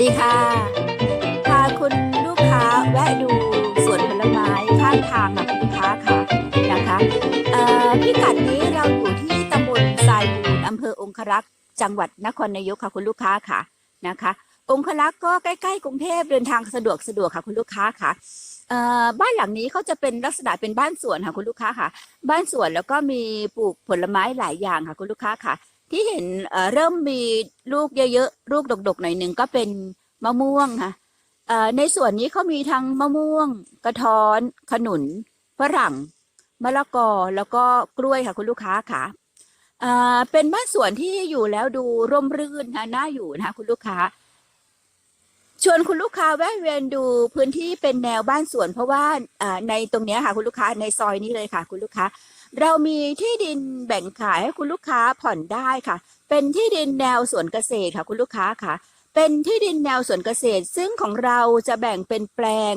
ดีค่ะ พาคุณลูกค้าแวะดูสวนผลไม้ข้างทางค่ะคุณลูกค้าค่ะนะคะพิกัดนี้เราอยู่ที่ตำบลทรายมูลอำเภอองครักษ์จังหวัดนครนายกค่ะคุณลูกค้าค่ะนะคะ องครักษ์ก็ใกล้ๆกรุงเทพเดินทางสะดวกสะดวกค่ะคุณลูกค้าค่ะบ้านหลังนี้เขาจะเป็นลักษณะเป็นบ้านสวนค่ะคุณลูกค้าค่ะ บ้านสวนแล้วก็มีปลูกผลไม้หลายอย่างค่ะคุณลูกค้าค่ะ ที่เห็นเริ่มมีลูกเยอะๆลูกดกๆหน่อยหนึ่งก็เป็นมะม่วงค่ะในส่วนนี้เขามีทั้งมะม่วง กระท้อน ขนุนฝรั่งมะละกอแล้วก็กล้วยค่ะคุณลูกค้าค่ะเอ่อเป็นบ้านสวนที่อยู่แล้วดูร่มรื่นนะน่าอยู่นะคะคุณลูกค้า ชวนคุณลูกค้าแวะเวียนดูพื้นที่เป็นแนวบ้านสวน เพราะว่าในตรงนี้ค่ะคุณลูกค้าในซอยนี้เลยค่ะ คุณลูกค้า เรามีที่ดินแบ่งขายให้คุณลูกค้าผ่อนได้ค่ะ เป็นที่ดินแนวสวนเกษตรค่ะ คุณลูกค้าค่ะ เป็นที่ดินแนวสวนเกษตร ซึ่งของเราจะแบ่งเป็นแปลง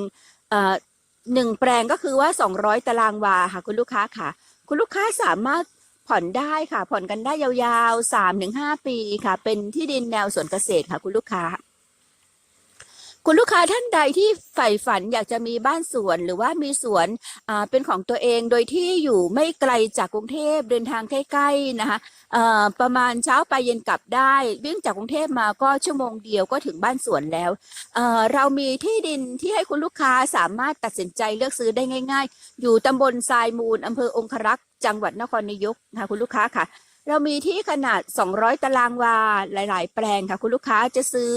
หนึ่งแปลงก็คือว่า 200 ตารางวาค่ะ คุณลูกค้าค่ะ คุณลูกค้าสามารถผ่อนได้ค่ะ ผ่อนกันได้ยาวๆ3-5ปีค่ะ เป็นที่ดินแนวสวนเกษตรค่ะ คุณลูกค้า คุณลูกค้าท่านใดที่ใฝ่ฝันอยากจะมีบ้านสวนหรือว่ามีสวนเป็นของตัวเองโดยที่อยู่ไม่ไกลจากกรุงเทพเดินทางใกล้ๆนะคะประมาณเช้าไปเย็นกลับได้วิ่งจากกรุงเทพมาก็ชั่วโมงเดียวก็ถึงบ้านสวนแล้วเเรามีที่ดินที่ให้คุณลูกค้าสามารถตัดสินใจเลือกซื้อได้ง่าย ๆ อยู่ตำบลทรายมูลอำเภอองครักษ์จังหวัดนครนายกนะคะคุณลูกค้าค่ะ เรามีที่ขนาด 200 ตารางวาหลาย ๆ แปลงค่ะคุณลูกค้าจะซื้อ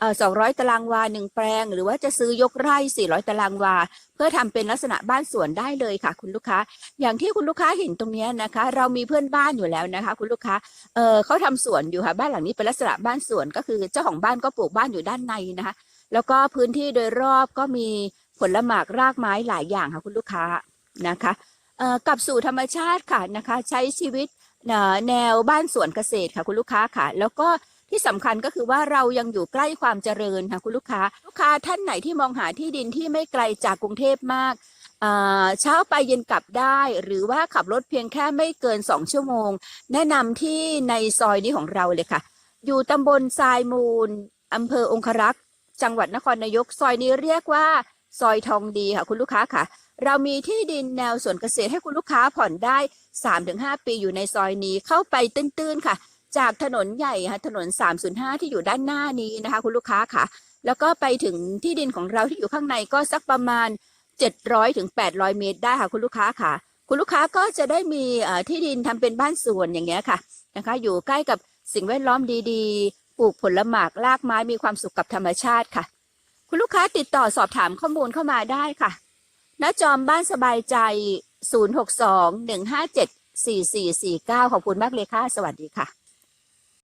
เอ่อ200ตารางวาหนึ่งแปลง หรือว่าจะซื้อยกไร่400ตารางวา เพื่อทำเป็นลักษณะบ้านสวนได้เลยค่ะ คุณลูกค้า อย่างที่คุณลูกค้าเห็นตรงนี้นะคะ เรามีเพื่อนบ้านอยู่แล้วนะคะ คุณลูกค้าเออเขาทำสวนอยู่ค่ะบ้านหลังนี้เป็นลักษณะบ้านสวนก็คือเจ้าของบ้านก็ปลูกบ้านอยู่ด้านในนะคะ แล้วก็พื้นที่โดยรอบก็มีผลหมากรากไม้หลายอย่างค่ะคุณลูกค้านะคะกลับสู่ธรรมชาติค่ะนะคะ ใช้ชีวิตแนวบ้านสวนเกษตรค่ะคุณลูกค้าค่ะ แล้วก็ ที่สำคัญก็คือว่าเรายังอยู่ใกล้ความเจริญค่ะคุณลูกค้า ลูกค้าท่านไหนที่มองหาที่ดินที่ไม่ไกลจากกรุงเทพมากเช้าไปเย็นกลับได้ หรือว่าขับรถเพียงแค่ไม่เกิน 2 ชั่วโมง แนะนำที่ในซอยนี้ของเราเลยค่ะ อยู่ตำบลทรายมูลอำเภอองครักษ์จังหวัดนครนายก ซอยนี้เรียกว่าซอยทองดีค่ะคุณลูกค้าค่ะ เรามีที่ดินแนวสวนเกษตรให้คุณลูกค้าผ่อนได้ 3-5 ปีอยู่ในซอยนี้เข้าไปตื้นๆค่ะ จากถนนใหญ่ค่ะถนน 305 ที่อยู่ด้านหน้านี้นะคะ คุณลูกค้าค่ะ แล้วก็ไปถึงที่ดินของเราที่อยู่ข้างในก็สักประมาณ 700ถึง800 เมตรได้ค่ะ คุณลูกค้าค่ะ คุณลูกค้าก็จะได้มีที่ดินทำเป็นบ้านสวนอย่างเงี้ยค่ะนะคะ อยู่ใกล้กับสิ่งแวดล้อมดีๆ ปลูกผลหมากรากไม้มีความสุขกับธรรมชาติค่ะ คุณลูกค้าติดต่อสอบถามข้อมูลเข้ามาได้ค่ะณจอมบ้านสบายใจ 062 157 4449 ขอบคุณมากเลยค่ะ สวัสดีค่ะ